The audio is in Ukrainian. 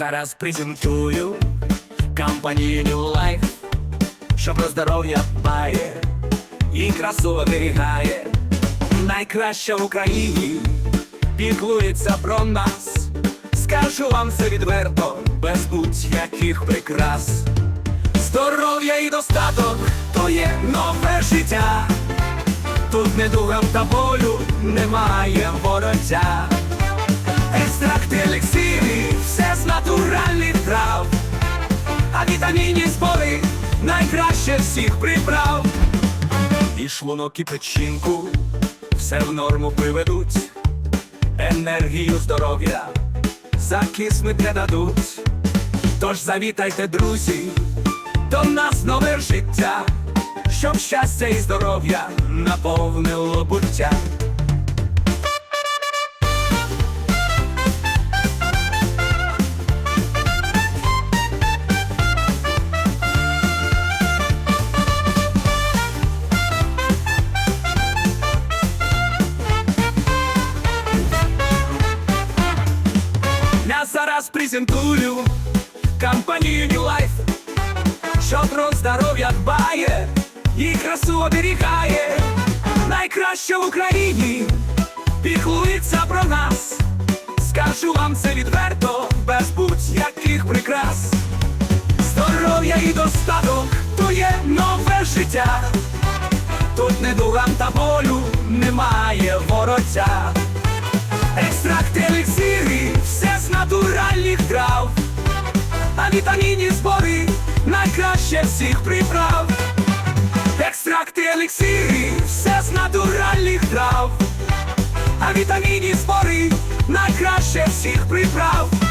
зараз презентую компанію New Life, що про здоров'я дбає і красу оберігає. Найкраща в Україні піклується про нас. Скажу вам це відверто, без будь-яких прикрас. Здоров'я і достаток то є нове життя. Тут недугам та болю немає вороття. А вітамінні збори найкраще всіх приправ. І шлунок і печінку все в норму приведуть, енергію здоров'я закиснуть дадуть. Тож завітайте, друзі, до нас нове життя, щоб щастя і здоров'я наповнило буття. Я зараз презентую компанію New Life, що про здоров'я дбає і красу оберігає. Найкраще в Україні піклується про нас. Скажу вам це відверто, без будь-яких прикрас. Здоров'я і достаток то є нове життя. Тут недугам та болю немає вороття. Натуральних а вітамінні збори найкраще всіх приправ. Екстракти еліксири, все з натуральних трав, а вітамінні збори найкраще всіх приправ.